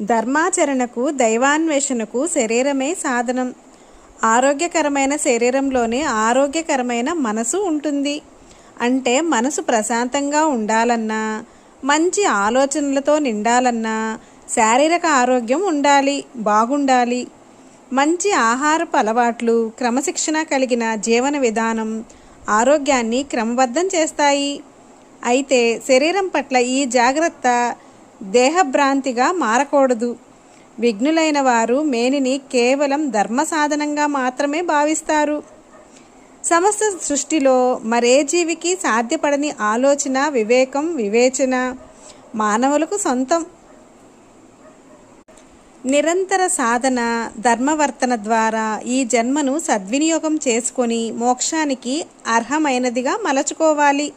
ధర్మాచరణకు దైవాన్వేషణకు శరీరమే సాధనం. ఆరోగ్యకరమైన శరీరంలోనే ఆరోగ్యకరమైన మనసు ఉంటుంది. అంటే మనసు ప్రశాంతంగా ఉండాలన్నా మంచి ఆలోచనలతో నిండాలన్నా శారీరక ఆరోగ్యం ఉండాలి బాగుండాలి. మంచి ఆహారపు అలవాట్లు క్రమశిక్షణ కలిగిన జీవన విధానం ఆరోగ్యాన్ని క్రమబద్ధం చేస్తాయి. అయితే శరీరం పట్ల ఈ జాగ్రత్త దేహభ్రాంతిగా మారకూడదు. విఘ్నులైన వారు మేనిని కేవలం ధర్మ సాధనంగా మాత్రమే భావిస్తారు. సమస్త సృష్టిలో మరే జీవికి సాధ్యపడని ఆలోచన వివేకం వివేచన మానవులకు సొంతం. నిరంతర సాధన ధర్మవర్తన ద్వారా ఈ జన్మను సద్వినియోగం చేసుకొని మోక్షానికి అర్హమైనదిగా మలచుకోవాలి.